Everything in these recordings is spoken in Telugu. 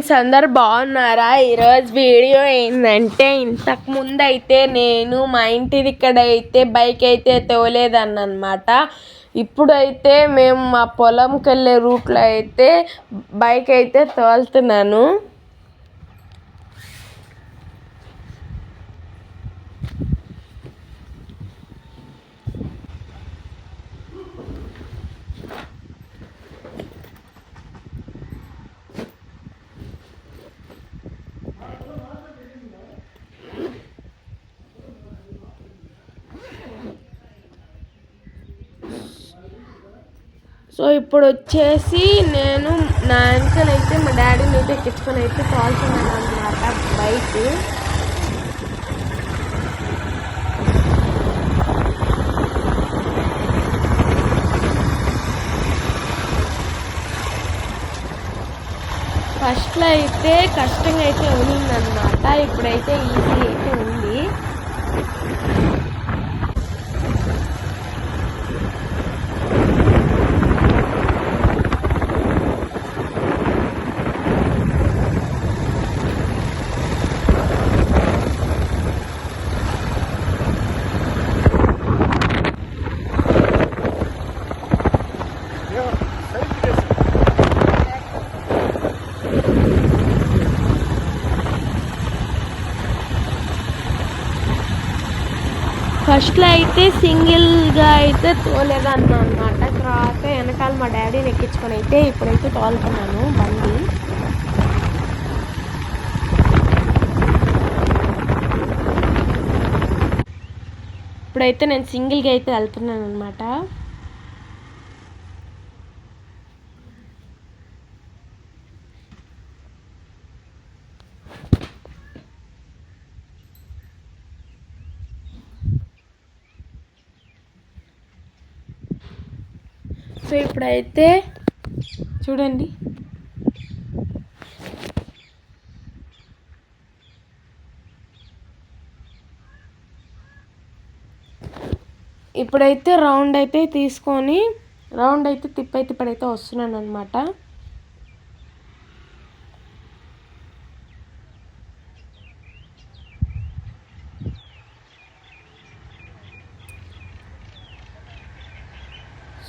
ఫ్రెండ్స్ అందరు బాగున్నారా? ఈరోజు వీడియో ఏంటంటే ఇంతకుముందు అయితే నేను మా ఇంటి ఇక్కడ అయితే బైక్ అయితే తోలేదన్నమాట. ఇప్పుడైతే మేము మా పొలంకి వెళ్ళే రూట్లో అయితే బైక్ అయితే తోలుతున్నాను. సో ఇప్పుడు వచ్చేసి నేను నా వెనకనైతే మా డాడీని అయితే ఎక్కించుకొని అయితే తోలుతున్నాను అనమాట బైక్. ఫస్ట్లో అయితే కష్టంగా అయితే ఉన్నిందనమాట ఇప్పుడైతే ఈజీ అయితే ఫస్ట్లో అయితే సింగిల్గా అయితే తోలేదన్న అనమాట తర్వాత వెనకాల మా డాడీని ఎక్కించుకొని అయితే ఇప్పుడైతే తోలుతున్నాను బండి. ఇప్పుడైతే నేను సింగిల్గా అయితే వెళ్తున్నాను అనమాట సో ఇప్పుడైతే చూడండి. ఇప్పుడైతే రౌండ్ అయితే తీసుకొని రౌండ్ అయితే తిప్పైతే ఇప్పుడైతే వస్తున్నాను అనమాట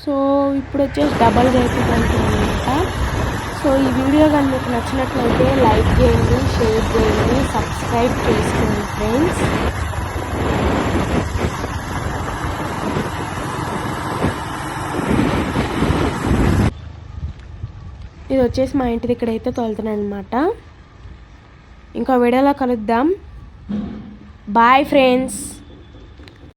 సో ఇప్పుడు వచ్చేసి డబల్ అయితే అనమాట సో ఈ వీడియో కానీ మీకు నచ్చినట్లయితే లైక్ చేయండి షేర్ చేయండి సబ్స్క్రైబ్ చేసుకోండి ఫ్రెండ్స్. ఇది వచ్చేసి మా ఇంటి దగ్గర అయితే తోలుతున్నాను అనమాట ఇంకో వీడియోలో కలుద్దాం. Bye friends